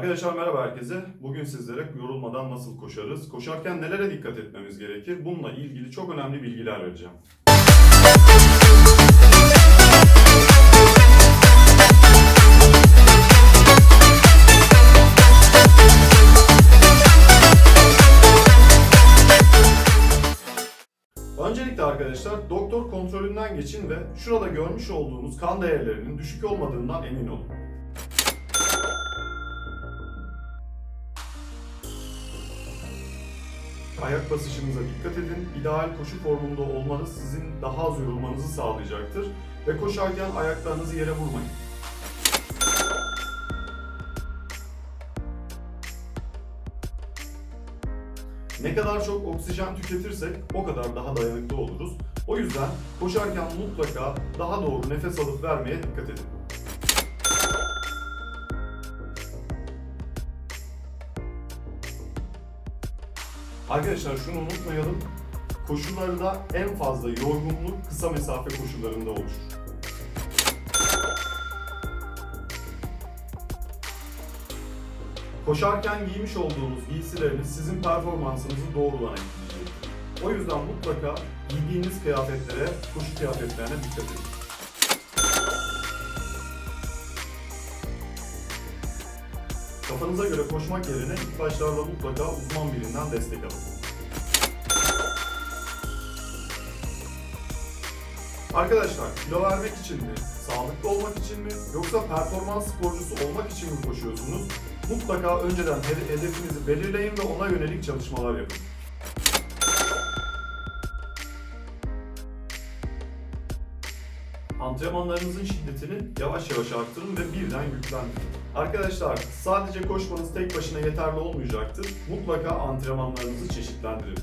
Arkadaşlar merhaba herkese. Bugün sizlere yorulmadan nasıl koşarız, koşarken nelere dikkat etmemiz gerekir bununla ilgili çok önemli bilgiler vereceğim. Öncelikle arkadaşlar doktor kontrolünden geçin ve şurada görmüş olduğunuz kan değerlerinin düşük olmadığından emin olun. Ayak basışınıza dikkat edin. İdeal koşu formunda olmanız sizin daha az yorulmanızı sağlayacaktır. Ve koşarken ayaklarınızı yere vurmayın. Ne kadar çok oksijen tüketirsek o kadar daha dayanıklı oluruz. O yüzden koşarken mutlaka daha doğru nefes alıp vermeye dikkat edin. Arkadaşlar şunu unutmayalım. Koşularda en fazla yorgunluk kısa mesafe koşularında oluşur. Koşarken giymiş olduğunuz giysileriniz sizin performansınızı doğrudan etkileyecektir. O yüzden mutlaka giydiğiniz kıyafetlere, koşu kıyafetlerine dikkat edin. Kafanıza göre koşmak yerine ilk başlarda mutlaka uzman birinden destek alın. Arkadaşlar kilo vermek için mi, sağlıklı olmak için mi yoksa performans sporcusu olmak için mi koşuyorsunuz? Mutlaka önceden hede- hedefinizi belirleyin ve ona yönelik çalışmalar yapın. Antrenmanlarınızın şiddetini yavaş yavaş arttırın ve birden yüklendirin. Arkadaşlar sadece koşmanız tek başına yeterli olmayacaktır. Mutlaka antrenmanlarınızı çeşitlendirin.